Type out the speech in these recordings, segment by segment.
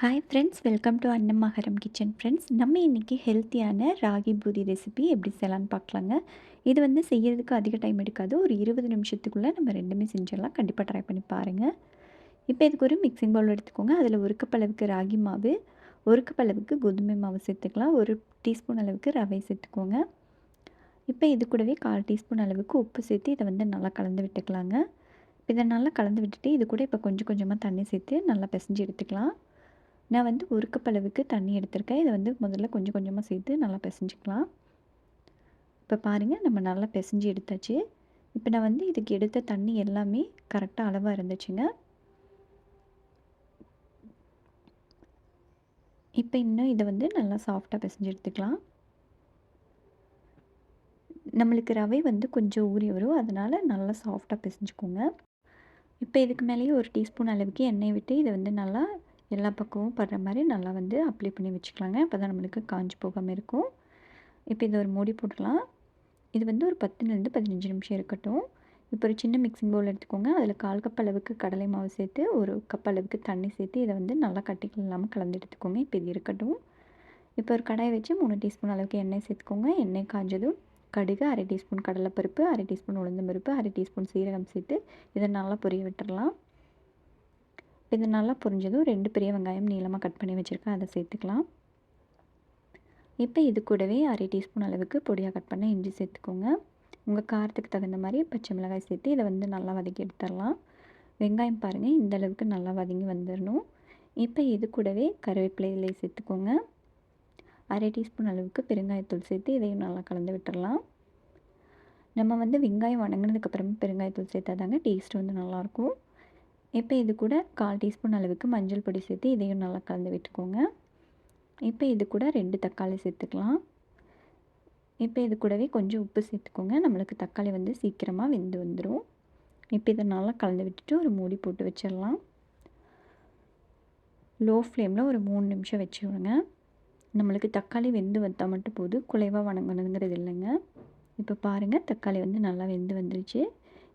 Hi friends welcome to Annamakaram kitchen friends நம்ம இன்றைக்கி ஹெல்த்தியான ராகி பூரி ரெசிபி எப்படி செய்யலான்னு பார்க்கலாங்க. இது வந்து செய்கிறதுக்கு அதிக டைம் எடுக்காது. ஒரு இருபது நிமிஷத்துக்குள்ளே நம்ம ரெண்டுமே செஞ்சிடலாம். கண்டிப்பாக ட்ரை பண்ணி பாருங்கள் இப்போ இதுக்கு ஒரு மிக்சிங் பவுல் எடுத்துக்கோங்க. அதில் ஒரு கப் அளவுக்கு ராகி மாவு ஒரு கப் அளவுக்கு கோதுமை மாவு சேர்த்துக்கலாம். ஒரு டீஸ்பூன் அளவுக்கு ரவை சேர்த்துக்கோங்க. இப்போ இது கூடவே கால் டீஸ்பூன் அளவுக்கு உப்பு சேர்த்து இதை வந்து நல்லா கலந்து விட்டுக்கலாங்க. இதை நல்லா கலந்து விட்டுட்டு இது கூட இப்போ கொஞ்சம் கொஞ்சமாக தண்ணி சேர்த்து நல்லா பிசைஞ்சு எடுத்துக்கலாம். நான் வந்து ஒரு கப் அளவுக்கு தண்ணி எடுத்திருக்கேன். இதை வந்து முதல்ல கொஞ்சம் கொஞ்சமாக சேர்த்து நல்லா பிசைஞ்சிக்கலாம். இப்போ பாருங்கள் நம்ம நல்லா பிசைஞ்சு எடுத்தாச்சு. இப்போ நான் வந்து இதுக்கு எடுத்த தண்ணி எல்லாமே கரெக்டாக அளவாக இருந்துச்சுங்க. இப்போ இன்னும் இதை வந்து நல்லா சாஃப்டாக பிசைஞ்சு எடுத்துக்கலாம். நம்மளுக்கு ரவை வந்து கொஞ்சம் ஊறி வரும். அதனால் நல்லா சாஃப்டாக பிசைஞ்சுக்கோங்க. இப்போ இதுக்கு மேலேயே ஒரு டீஸ்பூன் அளவுக்கு எண்ணெய் விட்டு இதை வந்து நல்லா எல்லா பக்கமும் படுற மாதிரி நல்லா வந்து அப்ளை பண்ணி வச்சுக்கலாங்க. அப்போ தான் நம்மளுக்கு காஞ்சி போகாமல் இருக்கும். இப்போ இதை ஒரு மூடி போடலாம் இது வந்து ஒரு பத்துலேருந்து பதினஞ்சு நிமிஷம் இருக்கட்டும். இப்போ ஒரு சின்ன மிக்சிங் பவுல் எடுத்துக்கோங்க. அதில் கால் கப் அளவுக்கு கடலை மாவு சேர்த்து ஒரு கப் அளவுக்கு தண்ணி சேர்த்து இதை வந்து நல்லா கட்டிகள் இல்லாமல் கலந்து எடுத்துக்கோங்க. இப்போ இது இருக்கட்டும். இப்போ ஒரு கடாய் வச்சு மூணு டீஸ்பூன் அளவுக்கு எண்ணெய் சேர்த்துக்கோங்க. எண்ணெய் காஞ்சதும் கடுகு அரை டீஸ்பூன் கடலைப்பருப்பு அரை டீஸ்பூன் உளுந்தம்பருப்பு அரை டீஸ்பூன் சீரகம் சேர்த்து இதை நல்லா பொரிய விட்டுடலாம். இது நல்லா புரிஞ்சதும் ரெண்டு பெரிய வெங்காயம் நீளமாக கட் பண்ணி வச்சுருக்கேன். அதை சேர்த்துக்கலாம். இப்போ இது கூடவே அரை டீஸ்பூன் அளவுக்கு பொடியாக கட் பண்ண இஞ்சி சேர்த்துக்கோங்க. உங்கள் காரத்துக்கு தகுந்த மாதிரி பச்சை மிளகாய் சேர்த்து இதை வந்து நல்லா வதக்கி எடுத்துடலாம். வெங்காயம் பாருங்கள் இந்த அளவுக்கு நல்லா வதங்கி வந்துடணும். இப்போ இது கூடவே கருவேப்பிலையிலே சேர்த்துக்கோங்க. அரை டீஸ்பூன் அளவுக்கு பெருங்காயத்தூள் சேர்த்து இதையும் நல்லா கலந்து விட்டுடலாம். நம்ம வந்து வெங்காயம் வணங்கினதுக்கப்புறமா பெருங்காயத்தூள் சேர்த்தா தாங்க டேஸ்ட் வந்து நல்லாயிருக்கும் இப்போ இது கூட கால் டீஸ்பூன் அளவுக்கு மஞ்சள் பொடி சேர்த்து இதையும் நல்லா கலந்து விட்டுக்கோங்க. இப்போ இது கூட ரெண்டு தக்காளி சேர்த்துக்கலாம். இப்போ இது கூடவே கொஞ்சம் உப்பு சேர்த்துக்கோங்க. நம்மளுக்கு தக்காளி வந்து சீக்கிரமாக வெந்து வந்துடும் இப்போ இதை நல்லா கலந்து விட்டுட்டு ஒரு மூடி போட்டு வச்சிடலாம். லோ ஃப்ளேமில் ஒரு மூணு நிமிஷம் வச்சு விடுங்க நம்மளுக்கு தக்காளி வெந்து வந்தால் மட்டும் போதும். குலைவாக வணங்கணுங்கிறது இல்லைங்க. இப்போ பாருங்கள் தக்காளி வந்து நல்லா வெந்து வந்துருச்சு.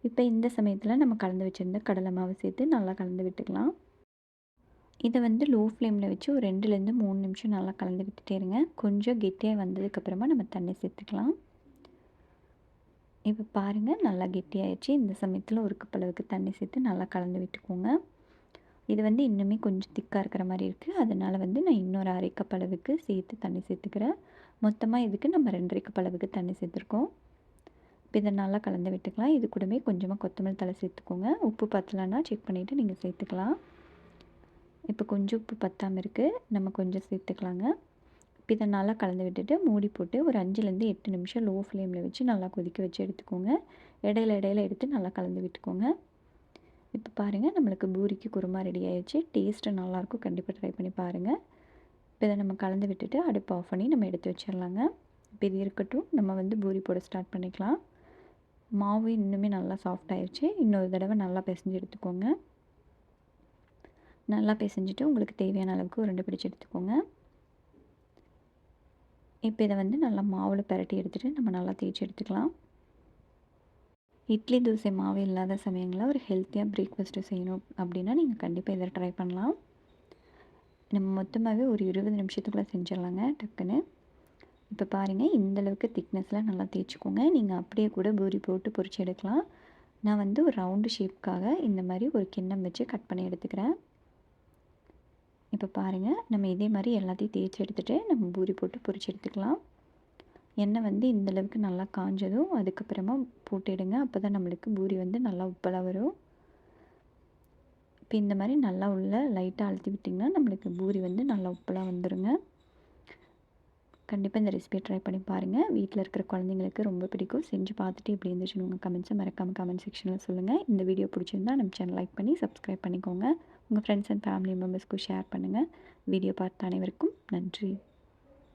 இப்போ இந்த சமயத்தில் நம்ம கலந்து வச்சுருந்த கடலை மாவு சேர்த்து நல்லா கலந்து விட்டுக்கலாம். இதை வந்து லோ ஃப்ளேமில் வச்சு ஒரு ரெண்டுலேருந்து மூணு நிமிஷம் நல்லா கலந்து விட்டுட்டே இருங்க. கொஞ்சம் கெட்டியாக வந்ததுக்கப்புறமா நம்ம தண்ணி சேர்த்துக்கலாம். இப்போ பாருங்கள் நல்லா கெட்டியாகிடுச்சு இந்த சமயத்தில் ஒரு கப்பளவுக்கு தண்ணி சேர்த்து நல்லா கலந்து விட்டுக்கோங்க. இது வந்து இன்னுமே கொஞ்சம் திக்காக இருக்கிற மாதிரி இருக்குது அதனால் வந்து நான் இன்னொரு அரை கப் அளவுக்கு சேர்த்து தண்ணி சேர்த்துக்கிறேன். மொத்தமாக இதுக்கு நம்ம ரெண்டரை கப் அளவுக்கு தண்ணி சேர்த்துருக்கோம். இதை நல்லா கலந்து விட்டுக்கலாம். இது கூடவே கொஞ்சமாக கொத்தமல்லி தலை சேர்த்துக்கோங்க. உப்பு பத்தலைன்னா செக் பண்ணிவிட்டு நீங்கள் சேர்த்துக்கலாம். இப்போ கொஞ்சம் உப்பு பத்தாமல் இருக்குது நம்ம கொஞ்சம் சேர்த்துக்கலாங்க. இப்போ இதை நல்லா கலந்து விட்டுட்டு மூடி போட்டு ஒரு அஞ்சுலேருந்து எட்டு நிமிஷம் லோ ஃப்ளேமில் வச்சு நல்லா கொதிக்க வச்சு எடுத்துக்கோங்க. இடையில இடையில எடுத்து நல்லா கலந்து விட்டுக்கோங்க. இப்போ பாருங்கள் நம்மளுக்கு பூரிக்கு குருமா ரெடி ஆயிடுச்சு டேஸ்ட்டு நல்லாயிருக்கும் கண்டிப்பாக ட்ரை பண்ணி பாருங்கள் இப்போ இதை நம்ம கலந்து விட்டுட்டு அடுப்பு ஆஃப் பண்ணி நம்ம எடுத்து வச்சிடலாங்க. இப்போ இது இருக்கட்டும். நம்ம வந்து பூரி போட ஸ்டார்ட் பண்ணிக்கலாம். மாவு இன்னுமே நல்லா சாஃப்ட் ஆயிடுச்சு இன்னொரு தடவை நல்லா பிசைஞ்சு எடுத்துக்கோங்க. நல்லா பிசைஞ்சிட்டு உங்களுக்கு தேவையான அளவுக்கு உருண்டை பிடிச்சி எடுத்துக்கோங்க. இப்போ இதை வந்து நல்லா மாவில் பரட்டி எடுத்துகிட்டு நம்ம நல்லா தேய்ச்சி எடுத்துக்கலாம். இட்லி தோசை மாவு இல்லாத சமயங்களில் ஒரு ஹெல்த்தியாக பிரேக்ஃபாஸ்ட்டு செய்யணும் அப்படின்னா நீங்கள் கண்டிப்பாக இதை ட்ரை பண்ணலாம். நம்ம மொத்தமாகவே ஒரு இருபது நிமிஷத்துக்குள்ளே செஞ்சிடலாங்க டக்குன்னு. இப்போ பாருங்கள் இந்தளவுக்கு திக்னஸ்லாம் நல்லா தேய்ச்சிக்கோங்க. நீங்கள் அப்படியே கூட பூரி போட்டு பொறிச்சு எடுக்கலாம். நான் வந்து ஒரு ரவுண்டு ஷேப்புக்காக இந்த மாதிரி ஒரு கிண்ணம் வச்சு கட் பண்ணி எடுத்துக்கிறேன். இப்போ பாருங்கள் நம்ம இதே மாதிரி எல்லாத்தையும் தேய்ச்சி எடுத்துகிட்டு நம்ம பூரி போட்டு பொறிச்சு எடுத்துக்கலாம். எண்ணெய் வந்து இந்தளவுக்கு நல்லா காஞ்சதும் அதுக்கப்புறமா போட்டுடுங்க அப்போ தான் நம்மளுக்கு பூரி வந்து நல்லா உப்பலாக வரும். இப்போ இந்த மாதிரி நல்லா உள்ள லைட்டாக அழுத்தி விட்டிங்கன்னா நம்மளுக்கு பூரி வந்து நல்லா உப்பலாக வந்துடுங்க கண்டிப்பாக இந்த ரெசிபியை ட்ரை பண்ணி பாருங்கள் வீட்டில் இருக்கிற குழந்தைங்களுக்கு ரொம்ப பிடிக்கும். செஞ்சு பார்த்துட்டு எப்படி இருந்துச்சுன்னு உங்கள் கமெண்ட்ஸை மறக்காமல் கமெண்ட் செக்ஷனில் சொல்லுங்கள் இந்த வீடியோ பிடிச்சிருந்தா நம்ம சேனல் லைக் பண்ணி சப்ஸ்கிரைப் பண்ணிக்கோங்க. உங்கள் ஃப்ரெண்ட்ஸ் அண்ட் ஃபேமிலி மெம்பர்ஸ்க்கும் ஷேர் பண்ணுங்கள் வீடியோ பார்த்த அனைவருக்கும் நன்றி.